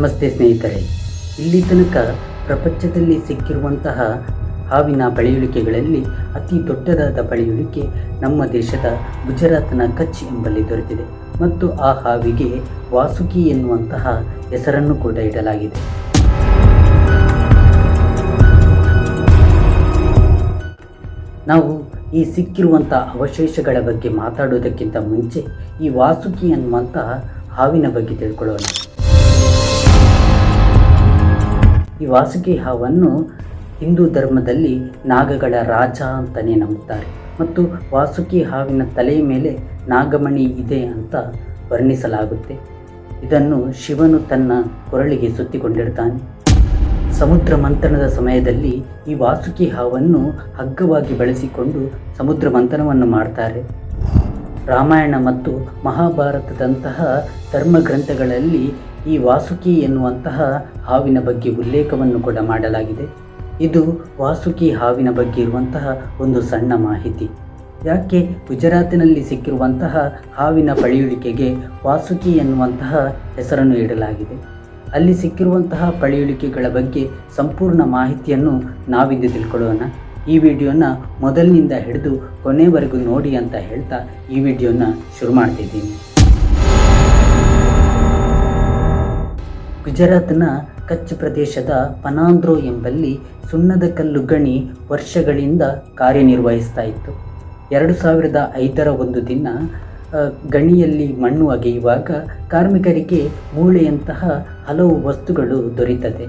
ನಮಸ್ತೆ ಸ್ನೇಹಿತರೆ. ಇಲ್ಲಿ ತನಕ ಪ್ರಪಂಚದಲ್ಲಿ ಸಿಕ್ಕಿರುವಂತಹ ಹಾವಿನ ಪಳೆಯುಳಿಕೆಗಳಲ್ಲಿ ಅತಿ ದೊಡ್ಡದಾದ ಪಳೆಯುಳಿಕೆ ನಮ್ಮ ದೇಶದ ಗುಜರಾತ್ನ ಕಚ್ ಎಂಬಲ್ಲಿ ದೊರೆತಿದೆ. ಮತ್ತು ಆ ಹಾವಿಗೆ ವಾಸುಕಿ ಎನ್ನುವಂತಹ ಹೆಸರನ್ನು ಕೂಡ ಇಡಲಾಗಿದೆ. ನಾವು ಈ ಸಿಕ್ಕಿರುವಂಥ ಅವಶೇಷಗಳ ಬಗ್ಗೆ ಮಾತಾಡೋದಕ್ಕಿಂತ ಮುಂಚೆ ಈ ವಾಸುಕಿ ಅನ್ನುವಂತಹ ಹಾವಿನ ಬಗ್ಗೆ ತಿಳ್ಕೊಳ್ಳೋಣ. ಈ ವಾಸುಕಿ ಹಾವನ್ನು ಹಿಂದೂ ಧರ್ಮದಲ್ಲಿ ನಾಗಗಳ ರಾಜ ಅಂತಲೇ ನಂಬುತ್ತಾರೆ. ಮತ್ತು ವಾಸುಕಿ ಹಾವಿನ ತಲೆಯ ಮೇಲೆ ನಾಗಮಣಿ ಇದೆ ಅಂತ ವರ್ಣಿಸಲಾಗುತ್ತೆ. ಇದನ್ನು ಶಿವನು ತನ್ನ ಕೊರಳಿಗೆ ಸುತ್ತಿಕೊಂಡಿರ್ತಾನೆ. ಸಮುದ್ರ ಮಂಥನದ ಸಮಯದಲ್ಲಿ ಈ ವಾಸುಕಿ ಹಾವನ್ನು ಹಗ್ಗವಾಗಿ ಬಳಸಿಕೊಂಡು ಸಮುದ್ರ ಮಂಥನವನ್ನು ಮಾಡ್ತಾರೆ. ರಾಮಾಯಣ ಮತ್ತು ಮಹಾಭಾರತದಂತಹ ಧರ್ಮಗ್ರಂಥಗಳಲ್ಲಿ ಈ ವಾಸುಕಿ ಎನ್ನುವಂತಹ ಹಾವಿನ ಬಗ್ಗೆ ಉಲ್ಲೇಖವನ್ನು ಕೂಡ ಮಾಡಲಾಗಿದೆ. ಇದು ವಾಸುಕಿ ಹಾವಿನ ಬಗ್ಗೆ ಇರುವಂತಹ ಒಂದು ಸಣ್ಣ ಮಾಹಿತಿ. ಯಾಕೆ ಗುಜರಾತಿನಲ್ಲಿ ಸಿಕ್ಕಿರುವಂತಹ ಹಾವಿನ ಪಳೆಯುಳಿಕೆಗೆ ವಾಸುಕಿ ಎನ್ನುವಂತಹ ಹೆಸರನ್ನು ಇಡಲಾಗಿದೆ? ಅಲ್ಲಿ ಸಿಕ್ಕಿರುವಂತಹ ಪಳೆಯುಳಿಕೆಗಳ ಬಗ್ಗೆ ಸಂಪೂರ್ಣ ಮಾಹಿತಿಯನ್ನು ನಾವಿಂದು ತಿಳ್ಕೊಳ್ಳೋಣ. ಈ ವಿಡಿಯೋನ ಮೊದಲಿನಿಂದ ಹಿಡಿದು ಕೊನೆವರೆಗೂ ನೋಡಿ ಅಂತ ಹೇಳ್ತಾ ಈ ವಿಡಿಯೋನ ಶುರು ಮಾಡ್ತಿದ್ದೀನಿ. ಗುಜರಾತ್ನ ಕಚ್ ಪ್ರದೇಶದ ಪನಾಂದ್ರೋ ಎಂಬಲ್ಲಿ ಸುಣ್ಣದ ಕಲ್ಲು ಗಣಿ ವರ್ಷಗಳಿಂದ ಕಾರ್ಯನಿರ್ವಹಿಸ್ತಾ ಇತ್ತು. ಎರಡು ಸಾವಿರದ ಐದರ ಒಂದು ದಿನ ಗಣಿಯಲ್ಲಿ ಮಣ್ಣು ಅಗೆಯುವಾಗ ಕಾರ್ಮಿಕರಿಗೆ ಮೂಳೆಯಂತಹ ಹಲವು ವಸ್ತುಗಳು ದೊರೀತದೆ.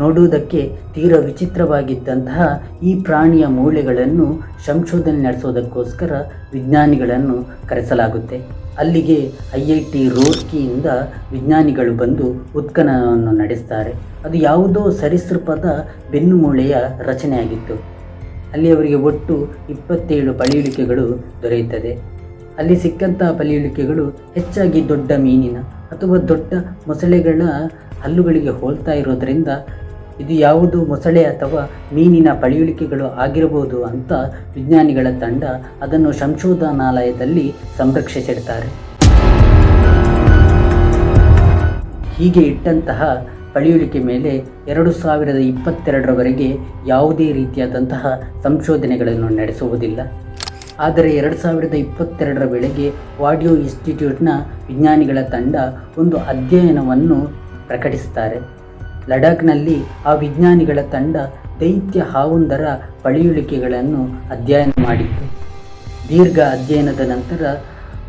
ನೋಡುವುದಕ್ಕೆ ತೀರ ವಿಚಿತ್ರವಾಗಿದ್ದಂತಹ ಈ ಪ್ರಾಣಿಯ ಮೂಳೆಗಳನ್ನು ಸಂಶೋಧನೆ ನಡೆಸೋದಕ್ಕೋಸ್ಕರ ವಿಜ್ಞಾನಿಗಳನ್ನು ಕರೆಸಲಾಗುತ್ತೆ. ಅಲ್ಲಿಗೆ ಐ ಐ ಟಿ ರೂರ್ಕಿಯಿಂದ ವಿಜ್ಞಾನಿಗಳು ಬಂದು ಉತ್ಖನನವನ್ನು ನಡೆಸ್ತಾರೆ. ಅದು ಯಾವುದೋ ಸರೀಸೃಪದ ಬೆನ್ನುಮೂಳೆಯ ರಚನೆಯಾಗಿತ್ತು. ಅಲ್ಲಿ ಅವರಿಗೆ ಒಟ್ಟು ಇಪ್ಪತ್ತೇಳು ಪಳಿಯುಳಿಕೆಗಳು ದೊರೆಯುತ್ತದೆ. ಅಲ್ಲಿ ಸಿಕ್ಕಂತಹ ಪಳಿಯುಳಿಕೆಗಳು ಹೆಚ್ಚಾಗಿ ದೊಡ್ಡ ಮೀನಿನ ಅಥವಾ ದೊಡ್ಡ ಮೊಸಳೆಗಳ ಹಲ್ಲುಗಳಿಗೆ ಹೋಲ್ತಾ ಇರೋದರಿಂದ ಇದು ಯಾವುದು ಮೊಸಳೆ ಅಥವಾ ಮೀನಿನ ಪಳೆಯುಳಿಕೆಗಳು ಆಗಿರಬಹುದು ಅಂತ ವಿಜ್ಞಾನಿಗಳ ತಂಡ ಅದನ್ನು ಸಂಶೋಧನಾಲಯದಲ್ಲಿ ಸಂರಕ್ಷಿಸಿಡ್ತಾರೆ. ಹೀಗೆ ಇಟ್ಟಂತಹ ಪಳೆಯುಳಿಕೆ ಮೇಲೆ ಎರಡು ಸಾವಿರದ ಇಪ್ಪತ್ತೆರಡರವರೆಗೆ ಯಾವುದೇ ರೀತಿಯಾದಂತಹ ಸಂಶೋಧನೆಗಳನ್ನು ನಡೆಸುವುದಿಲ್ಲ. ಆದರೆ ಎರಡು ಸಾವಿರದ ಇಪ್ಪತ್ತೆರಡರ ವೇಳೆಗೆ ವಾಡಿಯೋ ಇನ್ಸ್ಟಿಟ್ಯೂಟ್ನ ವಿಜ್ಞಾನಿಗಳ ತಂಡ ಒಂದು ಅಧ್ಯಯನವನ್ನು ಪ್ರಕಟಿಸುತ್ತಾರೆ. ಲಡಾಖ್ನಲ್ಲಿ ಆ ವಿಜ್ಞಾನಿಗಳ ತಂಡ ದೈತ್ಯ ಹಾವೊಂದರ ಪಳಿಯುಳಿಕೆಗಳನ್ನು ಅಧ್ಯಯನ ಮಾಡಿತ್ತು. ದೀರ್ಘ ಅಧ್ಯಯನದ ನಂತರ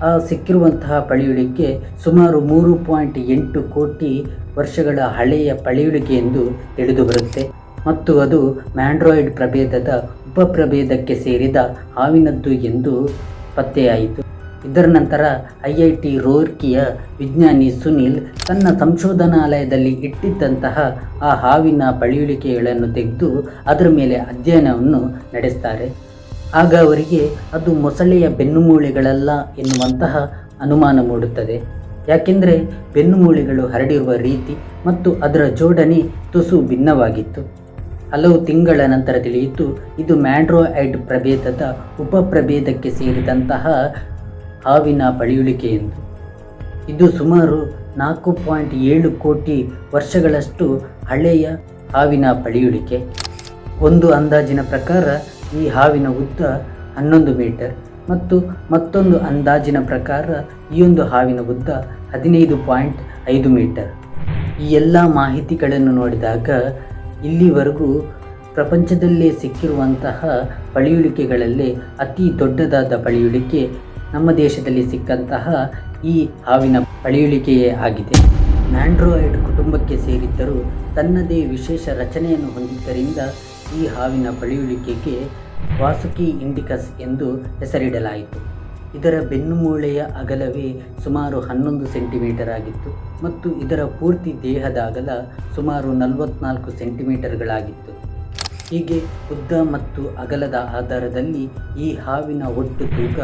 ಆ ಸಿಕ್ಕಿರುವಂತಹ ಪಳಿಯುಳಿಕೆ ಸುಮಾರು ಮೂರು ಪಾಯಿಂಟ್ ಎಂಟು ಕೋಟಿ ವರ್ಷಗಳ ಹಳೆಯ ಪಳಿಯುಳಿಕೆ ಎಂದು ತಿಳಿದು ಬರುತ್ತೆ ಮತ್ತು ಅದು ಮ್ಯಾಂಡ್ರಾಯ್ಡ್ ಪ್ರಭೇದದ ಉಪಪ್ರಭೇದಕ್ಕೆ ಸೇರಿದ ಹಾವಿನದ್ದು ಎಂದು ಪತ್ತೆಯಾಯಿತು. ಇದರ ನಂತರ ಐ ಐ ಟಿ ರೋರ್ಕಿಯ ವಿಜ್ಞಾನಿ ಸುನಿಲ್ ತನ್ನ ಸಂಶೋಧನಾಲಯದಲ್ಲಿ ಇಟ್ಟಿದ್ದಂತಹ ಆ ಹಾವಿನ ಪಳೆಯುಳಿಕೆಗಳನ್ನು ತೆಗೆದು ಅದರ ಮೇಲೆ ಅಧ್ಯಯನವನ್ನು ನಡೆಸ್ತಾರೆ. ಆಗ ಅವರಿಗೆ ಅದು ಮೊಸಳೆಯ ಬೆನ್ನುಮೂಳೆಗಳಲ್ಲ ಎನ್ನುವಂತಹ ಅನುಮಾನ ಮೂಡುತ್ತದೆ. ಯಾಕೆಂದರೆ ಬೆನ್ನುಮೂಳೆಗಳು ಹರಡಿರುವ ರೀತಿ ಮತ್ತು ಅದರ ಜೋಡಣೆ ತುಸು ಭಿನ್ನವಾಗಿತ್ತು. ಹಲವು ತಿಂಗಳ ನಂತರ ತಿಳಿಯಿತು, ಇದು ಮ್ಯಾಂಡ್ರೋಐಡ್ ಪ್ರಭೇದದ ಉಪಪ್ರಭೇದಕ್ಕೆ ಸೇರಿದಂತಹ ಹಾವಿನ ಪಳೆಯುಳಿಕೆ ಎಂದು ಇದು ಸುಮಾರು ನಾಲ್ಕು ಪಾಯಿಂಟ್ ಏಳು ಕೋಟಿ ವರ್ಷಗಳಷ್ಟು ಹಳೆಯ ಹಾವಿನ ಪಳೆಯುಳಿಕೆ ಒಂದು ಅಂದಾಜಿನ ಪ್ರಕಾರ ಈ ಹಾವಿನ ಉದ್ದ ಹನ್ನೊಂದು ಮೀಟರ್ ಮತ್ತು ಮತ್ತೊಂದು ಅಂದಾಜಿನ ಪ್ರಕಾರ ಈ ಒಂದು ಹಾವಿನ ಉದ್ದ ಹದಿನೈದು ಪಾಯಿಂಟ್ ಐದು ಮೀಟರ್. ಈ ಎಲ್ಲ ಮಾಹಿತಿಗಳನ್ನು ನೋಡಿದಾಗ ಇಲ್ಲಿವರೆಗೂ ಪ್ರಪಂಚದಲ್ಲೇ ಸಿಕ್ಕಿರುವಂತಹ ಪಳೆಯುಳಿಕೆಗಳಲ್ಲೇ ಅತಿ ದೊಡ್ಡದಾದ ಪಳೆಯುಳಿಕೆ ನಮ್ಮ ದೇಶದಲ್ಲಿ ಸಿಕ್ಕಂತಹ ಈ ಹಾವಿನ ಪಳೆಯುಳಿಕೆಯೇ ಆಗಿದೆ. ಮ್ಯಾಂಡ್ರೋಯ್ಡ್ ಕುಟುಂಬಕ್ಕೆ ಸೇರಿದ್ದರೂ ತನ್ನದೇ ವಿಶೇಷ ರಚನೆಯನ್ನು ಹೊಂದಿದ್ದರಿಂದ ಈ ಹಾವಿನ ಪಳೆಯುಳಿಕೆಗೆ ವಾಸುಕಿ ಇಂಡಿಕಸ್ ಎಂದು ಹೆಸರಿಡಲಾಯಿತು. ಇದರ ಬೆನ್ನುಮೂಳೆಯ ಅಗಲವೇ ಸುಮಾರು ಹನ್ನೊಂದು ಸೆಂಟಿಮೀಟರ್ ಆಗಿತ್ತು ಮತ್ತು ಇದರ ಪೂರ್ತಿ ದೇಹದ ಅಗಲ ಸುಮಾರು ನಲವತ್ನಾಲ್ಕು ಸೆಂಟಿಮೀಟರ್ಗಳಾಗಿತ್ತು. ಹೀಗೆ ಉದ್ದ ಮತ್ತು ಅಗಲದ ಆಧಾರದಲ್ಲಿ ಈ ಹಾವಿನ ಒಟ್ಟು ತೂಕ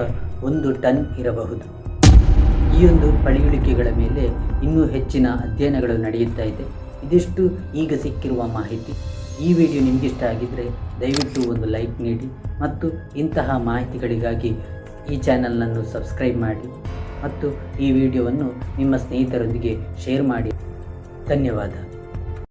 ಒಂದು ಟನ್ ಇರಬಹುದು. ಈ ಒಂದು ಪಳಿಯುಳಿಕೆಗಳ ಮೇಲೆ ಇನ್ನೂ ಹೆಚ್ಚಿನ ಅಧ್ಯಯನಗಳು ನಡೆಯುತ್ತಾ ಇದೆ. ಇದಿಷ್ಟು ಈಗ ಸಿಕ್ಕಿರುವ ಮಾಹಿತಿ. ಈ ವಿಡಿಯೋ ನಿಮಗಿಷ್ಟ ಆಗಿದ್ದರೆ ದಯವಿಟ್ಟು ಒಂದು ಲೈಕ್ ನೀಡಿ ಮತ್ತು ಇಂತಹ ಮಾಹಿತಿಗಳಿಗಾಗಿ ಈ ಚಾನಲನ್ನು ಸಬ್ಸ್ಕ್ರೈಬ್ ಮಾಡಿ ಮತ್ತು ಈ ವಿಡಿಯೋವನ್ನು ನಿಮ್ಮ ಸ್ನೇಹಿತರೊಂದಿಗೆ ಶೇರ್ ಮಾಡಿ. ಧನ್ಯವಾದ.